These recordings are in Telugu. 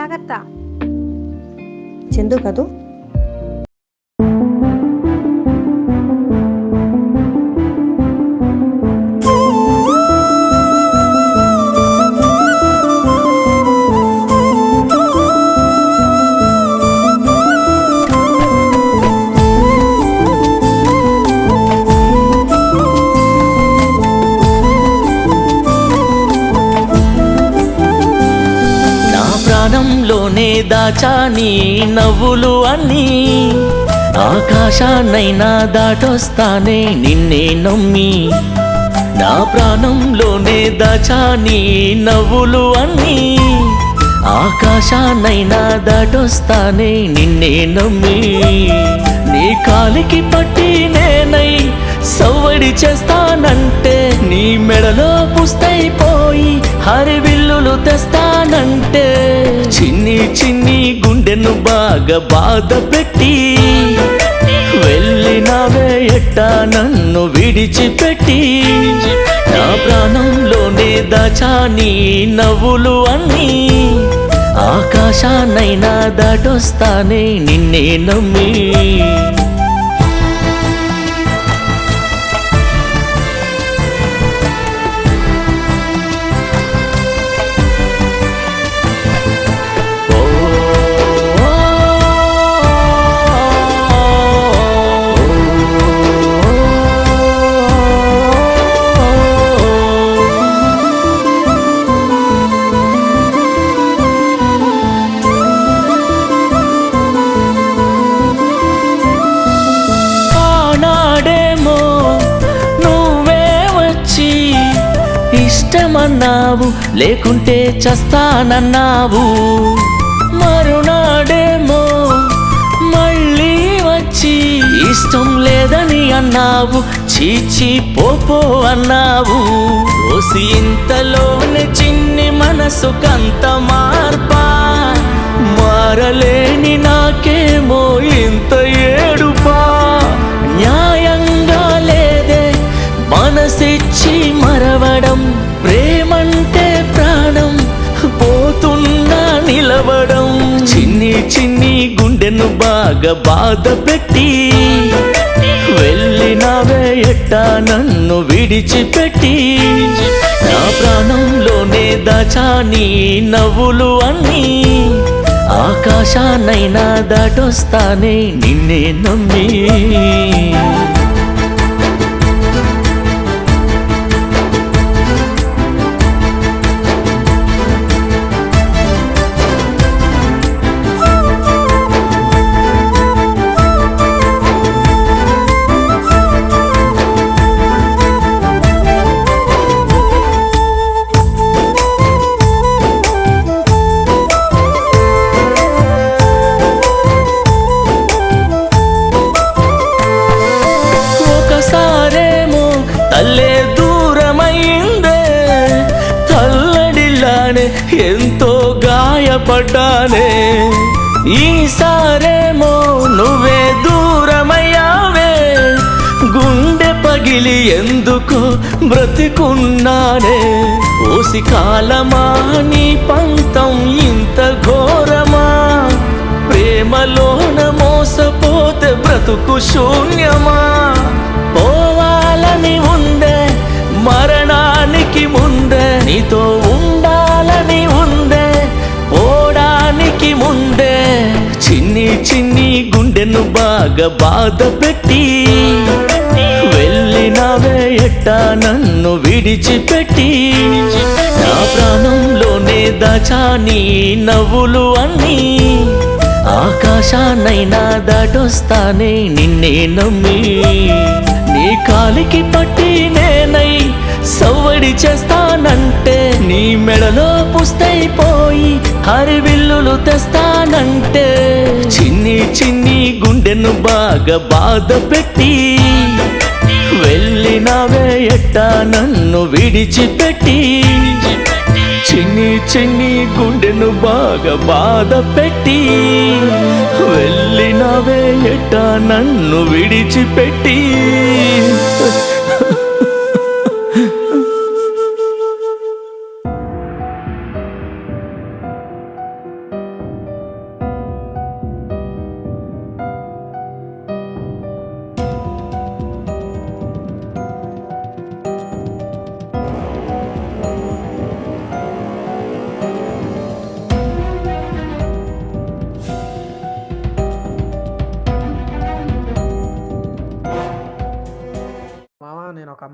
జాగ్రత్త. చందు కదూ? ప్రాణంలోనే దాచాని నవ్వులు అన్నీ. ఆకాశాన్నైనా దాటొస్తానే నిన్నే నమ్మి. నా ప్రాణంలోనే దాచాని నవ్వులు అన్నీ. ఆకాశాన్నైనా దాటొస్తానే నిన్నే నమ్మి. నీ కాలికి పట్టి నేనై సవ్వడి చేస్తానంటే నీ మెడలో పుస్తైపోయి హరివిల్లులు తెస్తానంటే. చిన్ని చిన్ని గుండెను బాగా బాధ పెట్టి వెళ్ళినావే ఎట్టా నన్ను విడిచిపెట్టి? నా ప్రాణంలోనే దాచాని నవ్వులు అన్నీ. ఆకాశాన్నైనా దాటొస్తానే నిన్నే నమ్మి. ఇష్టమన్నావు లేకుంటే చస్తానన్నావు. మరునాడేమో మళ్ళీ వచ్చి ఇష్టం లేదని అన్నావు. చీచి పోపో అన్నావు. ఓసి ఇంతలోనే చిన్ని మనసు కంత మార్పా. మారలేని గుండెను బాగా బాధ పెట్టి వెళ్ళినావే ఎట్టా నన్ను విడిచిపెట్టి నా ప్రాణంలోనే దాచాని నవ్వులు అన్నీ ఆకాశాన్నైనా దాటొస్తానే నిన్నే నమ్మి. గాయపడ్డానే ఈసారేమో నువ్వే దూరమయ్యావే. గుండె పగిలి ఎందుకు బ్రతికున్నానే? ఓసి కాలమా నీ పంతం ఇంత ఘోరమా? ప్రేమలోన మోసపోతే బ్రతుకు శూన్యమా? పోవాలని ఉందే మరణానికి ముందే నీతో చిన్ని నీ గుండెను బాగా బాధ పెట్టి వెళ్ళినావే ఎట్టా నన్ను విడిచిపెట్టి. నా ప్రాణంలోనే దాచా నీ నవ్వులు అన్నీ. ఆకాశాన్నైనా దాటొస్తానే నిన్నే నమ్మి. నీ కాలికి పట్టి నేనై సవ్వడి చేస్తానంటే నీ మెడలో పుస్తైపోయి హరివిల్లులు తెస్తానంటే చిన్ని చిన్ని గుండెను బాగా బాధ పెట్టి వెళ్ళినావే ఎట్టా నన్ను విడిచిపెట్టి చిన్ని చిన్ని గుండెను బాగా బాధ పెట్టి వెళ్ళినవే ఎట్ట నన్ను విడిచిపెట్టి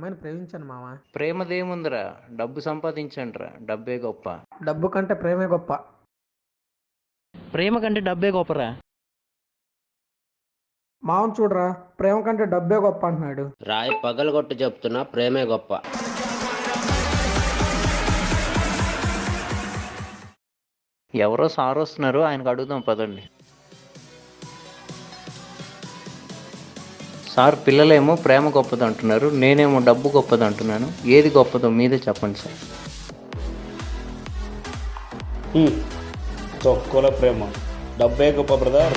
అమ్మాయిని ప్రేమించాను మామ ప్రేమదేముందిరా? డబ్బు సంపాదించండిరా. డబ్బే గొప్ప. డబ్బు కంటే ప్రేమే గొప్ప. ప్రేమ కంటే డబ్బే గొప్పరా? మామని చూడరా ప్రేమ కంటే డబ్బే గొప్ప అంటున్నాడు. రాయి పగలగొట్టు చెప్తున్నా ప్రేమే గొప్ప. ఎవరో సార్ వస్తున్నారు ఆయనకు అడుగుదాం పదండి. సార్ పిల్లలేమో ప్రేమ గొప్పది అంటున్నారు నేనేమో డబ్బు గొప్పది అంటున్నాను ఏది గొప్పదో మీదే చెప్పండి సార్. తొక్కుల ప్రేమ. డబ్బే గొప్ప బ్రదర్.